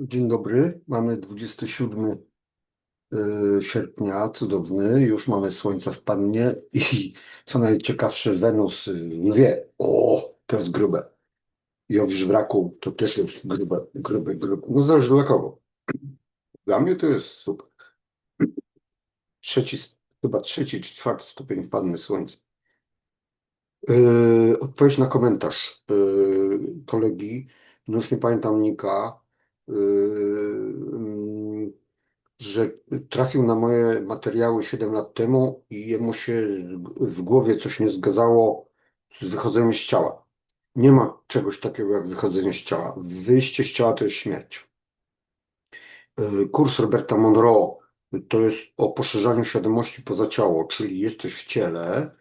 Dzień dobry, mamy 27 y, sierpnia, cudowny, już mamy słońce w pannie i co najciekawsze, Wenus y, wie, o, to jest grube. Jowisz w raku to też jest grube, grube, grube. No zależy dla kogo. Dla mnie to jest super. Trzeci, chyba trzeci czy czwarty stopień panny słońca. Yy, odpowiedź na komentarz yy, kolegi, no już nie pamiętam Nika, że trafił na moje materiały 7 lat temu i jemu się w głowie coś nie zgadzało z wychodzeniem z ciała. Nie ma czegoś takiego jak wychodzenie z ciała. Wyjście z ciała to jest śmierć. Kurs Roberta Monroe to jest o poszerzaniu świadomości poza ciało, czyli jesteś w ciele,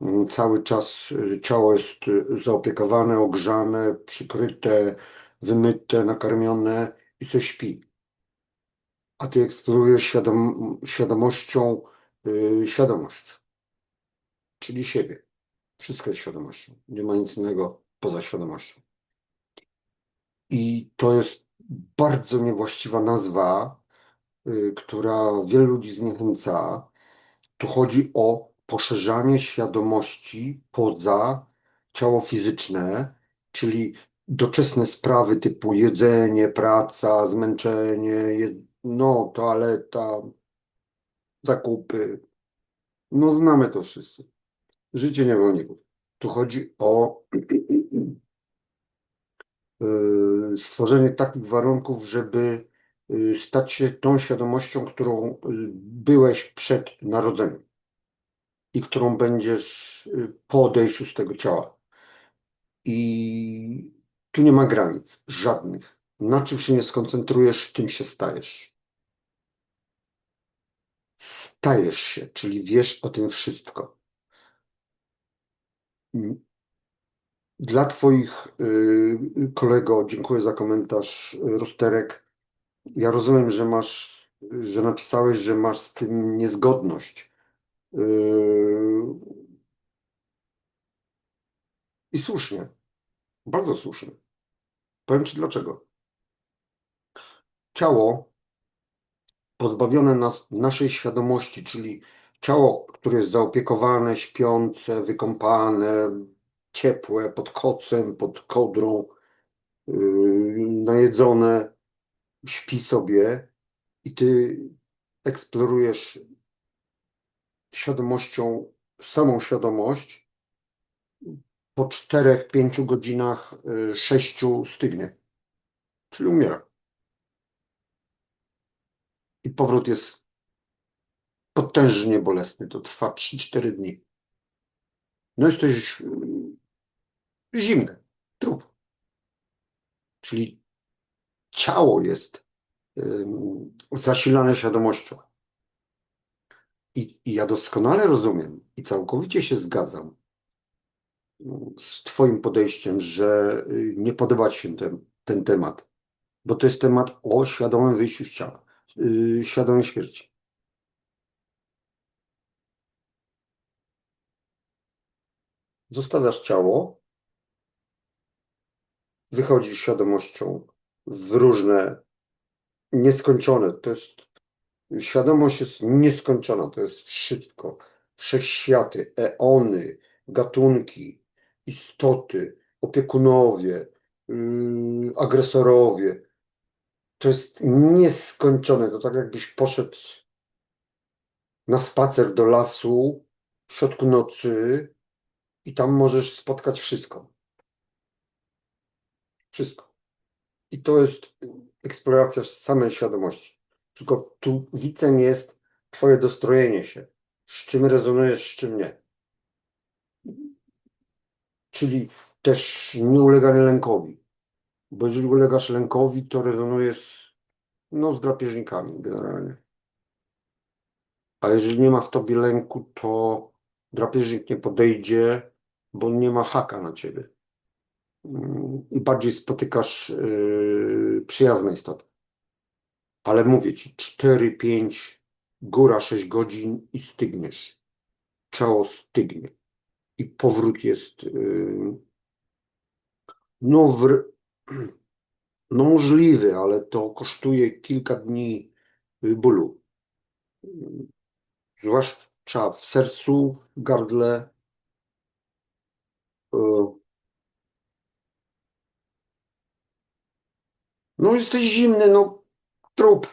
Mm, Cały czas y, ciało jest y, zaopiekowane, ogrzane, przykryte, wymyte, nakarmione i coś śpi. A ty eksplorujesz świadom, świadomością yy, świadomość, czyli siebie. Wszystko jest świadomością. Nie ma nic innego poza świadomością. I to jest bardzo niewłaściwa nazwa, yy, która wielu ludzi zniechęca. Tu chodzi o poszerzanie świadomości poza ciało fizyczne, czyli doczesne sprawy typu jedzenie, praca, zmęczenie, je, no, toaleta, zakupy. No, znamy to wszyscy. Życie niewolników. Tu chodzi o y, stworzenie takich warunków, żeby y, stać się tą świadomością, którą y, byłeś przed narodzeniem i którą będziesz po odejściu z tego ciała. I tu nie ma granic, żadnych. Na czym się nie skoncentrujesz, tym się stajesz. Stajesz się, czyli wiesz o tym wszystko. Mm. Dla Twoich y, kolego, dziękuję za komentarz, y, Rusterek. Ja rozumiem, że masz, że napisałeś, że masz z tym niezgodność. Yy, I słusznie, bardzo słusznie. Powiem Ci dlaczego. Ciało pozbawione nas naszej świadomości, czyli ciało, które jest zaopiekowane, śpiące, wykąpane, ciepłe, pod kocem, pod kodrą, yy, najedzone, śpi sobie i Ty eksplorujesz świadomością, samą świadomość, po czterech, pięciu godzinach, y, sześciu stygnie, czyli umiera. I powrót jest potężnie bolesny, to trwa 3-4 dni. No jesteś y, zimny, trup. Czyli ciało jest zasilane świadomością. I, I ja doskonale rozumiem i całkowicie się zgadzam z Twoim podejściem, że y, nie podoba Ci się ten, ten temat, bo to jest temat o świadomym wyjściu z ciała, yy, świadomej śmierci. Zostawiasz ciało, wychodzisz świadomością w różne nieskończone, to jest Świadomość jest nieskończona, to jest wszystko. Wszechświaty, eony, gatunki, istoty, opiekunowie, yy, agresorowie. To jest nieskończone. To tak jakbyś poszedł na spacer do lasu w środku nocy i tam możesz spotkać wszystko. Wszystko. I to jest eksploracja samej świadomości. Tylko tu wicem jest twoje dostrojenie się, z czym rezonujesz, z czym nie. Czyli też nie uleganie lękowi. Bo jeżeli ulegasz lękowi, to rezonujesz no, z drapieżnikami generalnie. A jeżeli nie ma w tobie lęku, to drapieżnik nie podejdzie, bo nie ma haka na ciebie. I bardziej spotykasz yy, przyjazne istoty. Ale mówię ci, 4, 5, góra 6 godzin i stygniesz. Ciało stygnie. I powrót jest yy, no w, No możliwy, ale to kosztuje kilka dni y, bólu. Zwłaszcza w sercu, w gardle. y. No jesteś zimny, no trup.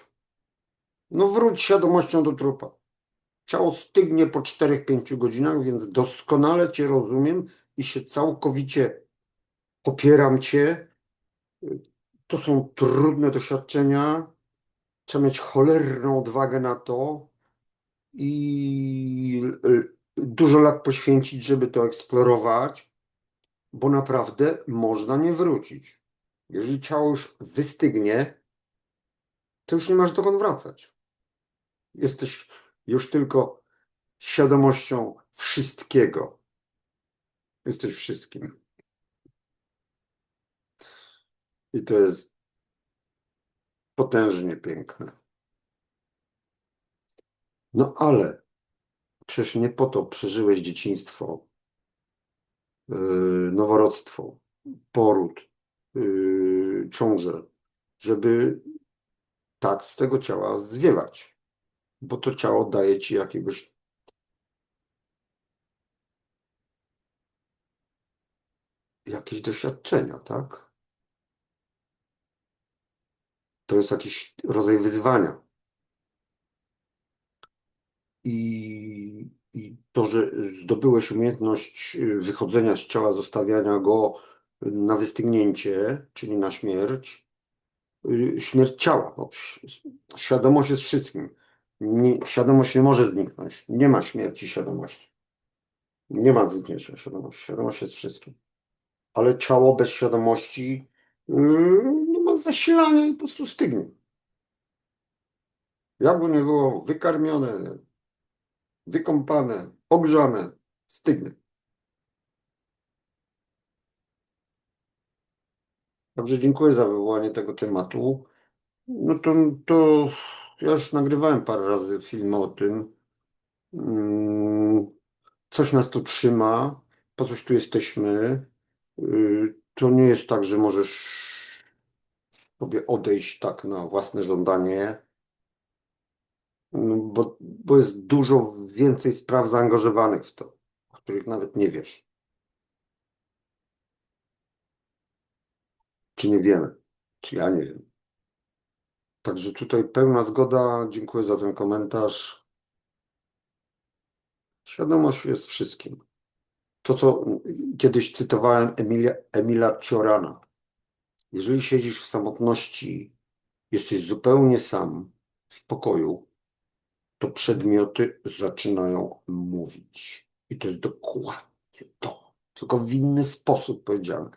No wróć świadomością do trupa. Ciało stygnie po 4-5 godzinach, więc doskonale Cię rozumiem i się całkowicie popieram Cię. To są trudne doświadczenia. Trzeba mieć cholerną odwagę na to i dużo lat poświęcić, żeby to eksplorować, bo naprawdę można nie wrócić. Jeżeli ciało już wystygnie, to już nie masz dokąd wracać. Jesteś już tylko świadomością wszystkiego. Jesteś wszystkim. I to jest potężnie piękne. No ale przecież nie po to przeżyłeś dzieciństwo, yy, noworodstwo, poród, yy, ciążę, żeby tak z tego ciała zwiewać, bo to ciało daje ci jakiegoś jakieś doświadczenia, tak? To jest jakiś rodzaj wyzwania. I, I to, że zdobyłeś umiejętność y, wychodzenia z ciała, zostawiania go na wystygnięcie, czyli na śmierć, y, śmierć ciała. Bo świadomość jest wszystkim. Nie, świadomość nie może zniknąć. Nie ma śmierci świadomości. Nie ma zniknięcia świadomości. Świadomość jest wszystkim. Ale ciało bez świadomości yy, nie ma zasilania i po prostu stygnie. Jakby nie było wykarmione, wykąpane, ogrzane, stygnie. Dobrze, dziękuję za wywołanie tego tematu. No to, to ja już nagrywałem parę razy filmy o tym. Mm, Coś nas tu trzyma, po coś tu jesteśmy. Yy, To nie jest tak, że możesz sobie odejść tak na własne żądanie, no bo, bo jest dużo więcej spraw zaangażowanych w to, o których nawet nie wiesz. Czy nie wiemy, czy ja nie wiem. Także tutaj pełna zgoda. Dziękuję za ten komentarz. Świadomość jest wszystkim. To, co kiedyś cytowałem Emilia, Emila Ciorana. Jeżeli siedzisz w samotności, jesteś zupełnie sam w pokoju, to przedmioty zaczynają mówić. I to jest dokładnie to, tylko w inny sposób powiedziane.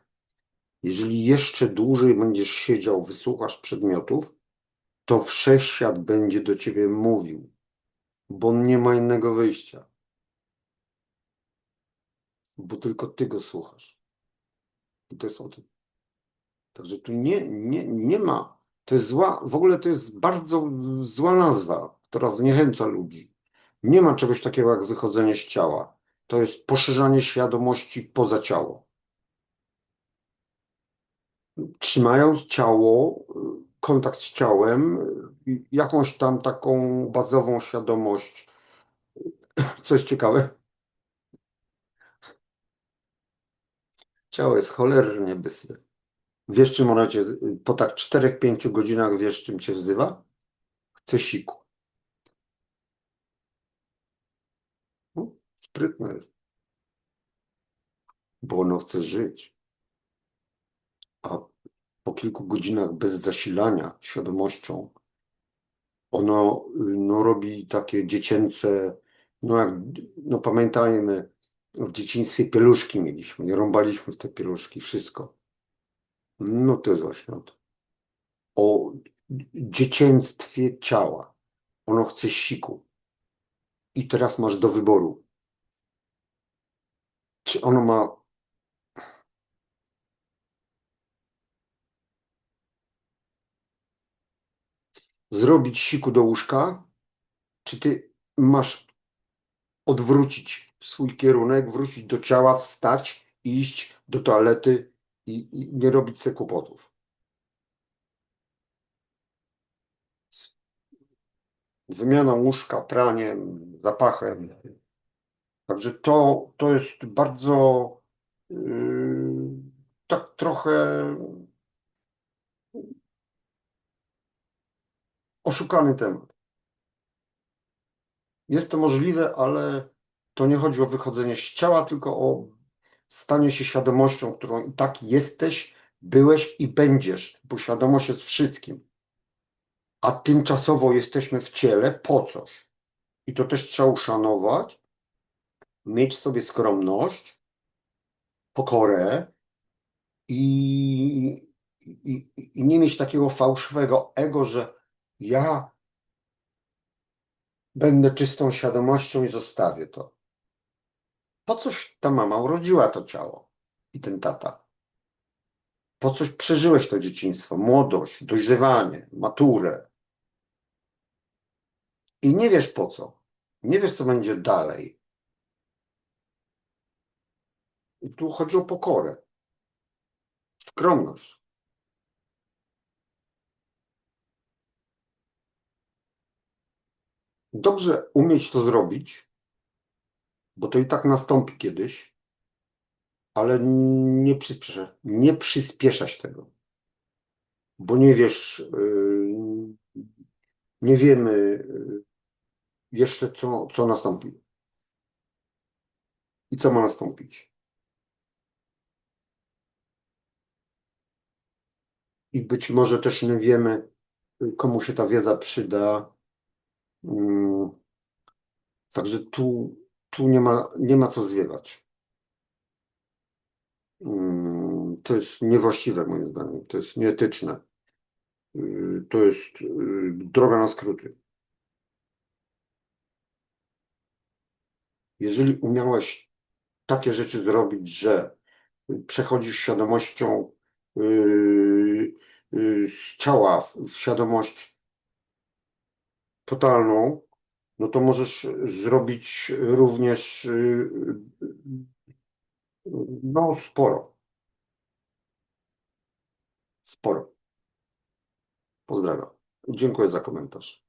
Jeżeli jeszcze dłużej będziesz siedział, wysłuchasz przedmiotów, to wszechświat będzie do ciebie mówił, bo nie ma innego wyjścia. Bo tylko ty go słuchasz. I to jest o tym. Także tu nie, nie, nie ma. To jest zła, w ogóle to jest bardzo zła nazwa, która zniechęca ludzi. Nie ma czegoś takiego jak wychodzenie z ciała. To jest poszerzanie świadomości poza ciało. Trzymając ciało, y, kontakt z ciałem, y, jakąś tam taką bazową świadomość. Coś ciekawe. Ciało jest cholernie bystre. Wiesz, czym ona cię, po tak 4-5 godzinach wiesz, czym cię wzywa? Chce siku. No, sprytne jest. Bo ono chce żyć. A po kilku godzinach bez zasilania świadomością, ono no, robi takie dziecięce, no jak, no pamiętajmy, w dzieciństwie pieluszki mieliśmy i rąbaliśmy w te pieluszki, wszystko. No to jest właśnie o to. O dziecięctwie ciała. Ono chce siku. I teraz masz do wyboru. Czy ono ma zrobić siku do łóżka, czy ty masz odwrócić swój kierunek, wrócić do ciała, wstać, iść do toalety i, i nie robić se kłopotów. Wymiana łóżka, praniem, zapachem. Także to, to jest bardzo yy, tak trochę oszukany temat. Jest to możliwe, ale to nie chodzi o wychodzenie z ciała, tylko o stanie się świadomością, którą i tak jesteś, byłeś i będziesz, bo świadomość jest wszystkim. A tymczasowo jesteśmy w ciele po coś. I to też trzeba uszanować, mieć w sobie skromność, pokorę i, i, i nie mieć takiego fałszywego ego, że ja będę czystą świadomością i zostawię to. Po coś ta mama urodziła to ciało i ten tata? Po coś przeżyłeś to dzieciństwo, młodość, dojrzewanie, maturę? I nie wiesz po co. Nie wiesz, co będzie dalej. I tu chodzi o pokorę, skromność. Dobrze umieć to zrobić, bo to i tak nastąpi kiedyś, ale nie przyspieszać, nie przyspieszać tego. Bo nie wiesz, yy, nie wiemy yy, jeszcze, co, co nastąpi. I co ma nastąpić. I być może też nie wiemy, komu się ta wiedza przyda. Mm, Także tu, tu nie ma, nie ma co zwiewać. Mm, To jest niewłaściwe moim zdaniem, to jest nieetyczne. Yy, To jest yy, droga na skróty. Jeżeli umiałeś takie rzeczy zrobić, że przechodzisz świadomością yy, z ciała w świadomość totalną, no to możesz zrobić również yy, no sporo. Sporo. Pozdrawiam. Dziękuję za komentarz.